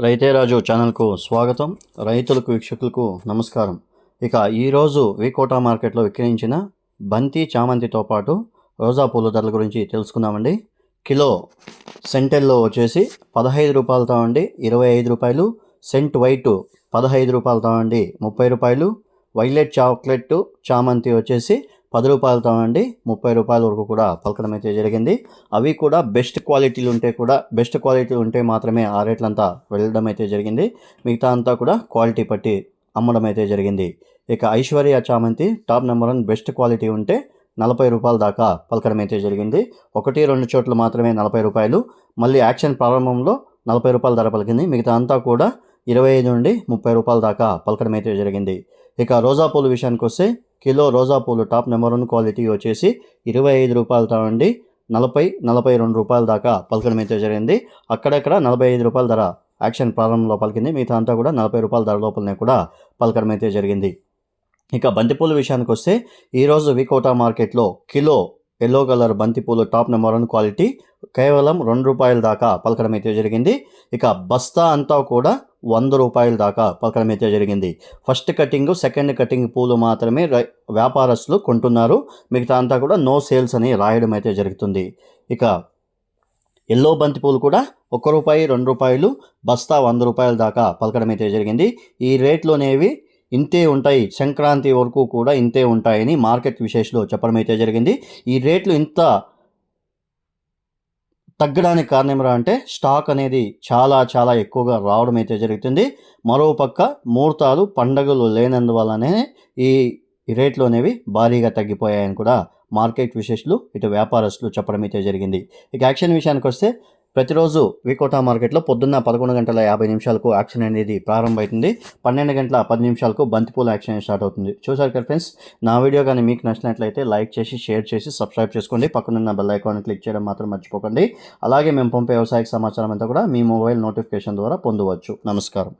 రైతే రాజు ఛానల్కు స్వాగతం. రైతులకు వీక్షకులకు నమస్కారం. ఇక ఈరోజు వికోటా మార్కెట్లో విక్రయించిన బంతి చామంతితో పాటు రోజా పూల ధరల గురించి తెలుసుకుందామండి. కిలో సెంటెల్లో వచ్చేసి పదహైదు రూపాయలతో అండి ఇరవై ఐదు రూపాయలు. సెంట్ వైట్ పదహైదు రూపాయలతో అండి ముప్పై రూపాయలు. వైలెట్ చాక్లెట్ చామంతి వచ్చేసి పది రూపాయలతో అండి ముప్పై రూపాయల వరకు కూడా పలకడం అయితే జరిగింది. అవి కూడా బెస్ట్ క్వాలిటీలు ఉంటే కూడా బెస్ట్ క్వాలిటీ ఉంటే మాత్రమే ఆ రేట్లంతా వెళ్ళడం అయితే జరిగింది. మిగతా అంతా కూడా క్వాలిటీ పట్టి అమ్మడం అయితే జరిగింది. ఇక ఐశ్వర్య చామంతి top number one best quality ఉంటే నలభై రూపాయల దాకా పలకడం అయితే జరిగింది. ఒకటి రెండు చోట్ల మాత్రమే నలభై రూపాయలు. మళ్ళీ యాక్షన్ ప్రారంభంలో నలభై రూపాయల ధర పలికింది. మిగతా అంతా కూడా ఇరవై ఐదు నుండి ముప్పై రూపాయల దాకా పలకడం అయితే జరిగింది. ఇక రోజా పూలు విషయానికి వస్తే కిలో రోజా పూలు టాప్ నెంబర్ వన్ క్వాలిటీ వచ్చేసి ఇరవై ఐదు రూపాయలతో అండి నలభై నలభై రెండు రూపాయల దాకా పలకడం అయితే జరిగింది. అక్కడక్కడ నలభై ఐదు రూపాయల ధర యాక్షన్ ప్రారంభంలో పలికింది. మిగతా అంతా కూడా నలభై రూపాయల ధర లోపలనే కూడా పలకడం అయితే జరిగింది. ఇక బంతిపూల విషయానికి వస్తే ఈరోజు వికోటా మార్కెట్లో కిలో ఎల్లో కలర్ బంతిపూలు టాప్ నెంబర్ వన్ క్వాలిటీ కేవలం రెండు రూపాయల దాకా పలకడం అయితే జరిగింది. ఇక బస్తా అంతా కూడా వంద రూపాయల దాకా పలకడం అయితే జరిగింది. ఫస్ట్ కటింగ్ సెకండ్ కటింగ్ పూలు మాత్రమే వ్యాపారస్తులు కొంటున్నారు. మిగతా అంతా కూడా నో సేల్స్ అని రాయడం అయితే జరుగుతుంది. ఇక ఎల్లో బంతి పూలు కూడా ఒక్క రూపాయి రెండు రూపాయలు బస్తా వంద రూపాయల దాకా పలకడం అయితే జరిగింది. ఈ రేట్లోనేవి ఇంతే ఉంటాయి. సంక్రాంతి వరకు కూడా ఇంతే ఉంటాయని మార్కెట్ విశేషలో చెప్పడం అయితే జరిగింది. ఈ రేట్లు ఇంత తగ్గడానికి కారణం ఏమిరా అంటే స్టాక్ అనేది చాలా చాలా ఎక్కువగా రావడం అయితే జరుగుతుంది. మరోపక్క ముహూర్తాలు పండగలు లేనందువల్లనే ఈ ఈ రేట్లు అనేవి భారీగా తగ్గిపోయాయని కూడా మార్కెట్ విశేషులు ఇటు వ్యాపారస్తులు చెప్పడం అయితే జరిగింది. ఇక యాక్షన్ విషయానికి వస్తే ప్రతిరోజు వికోటా మార్కెట్లో పొద్దున్న పదకొండు గంటల యాభై నిమిషాలకు యాక్షన్ అనేది ప్రారంభమవుతుంది. పన్నెండు గంటల పది నిమిషాలకు బంతిపూల యాక్షన్ స్టార్ట్ అవుతుంది. చూసారు కదా ఫ్రెండ్స్ నా వీడియో కానీ మీకు నచ్చినట్లయితే లైక్ చేసి షేర్ చేసి సబ్స్క్రైబ్ చేసుకోండి. పక్కనున్న బెల్ ఐకాన్ క్లిక్ చేయడం మాత్రం మర్చిపోకండి. అలాగే మేము పంపే వ్యవసాయ సమాచారం అంతా కూడా మీ మొబైల్ నోటిఫికేషన్ ద్వారా పొందవచ్చు. నమస్కారం.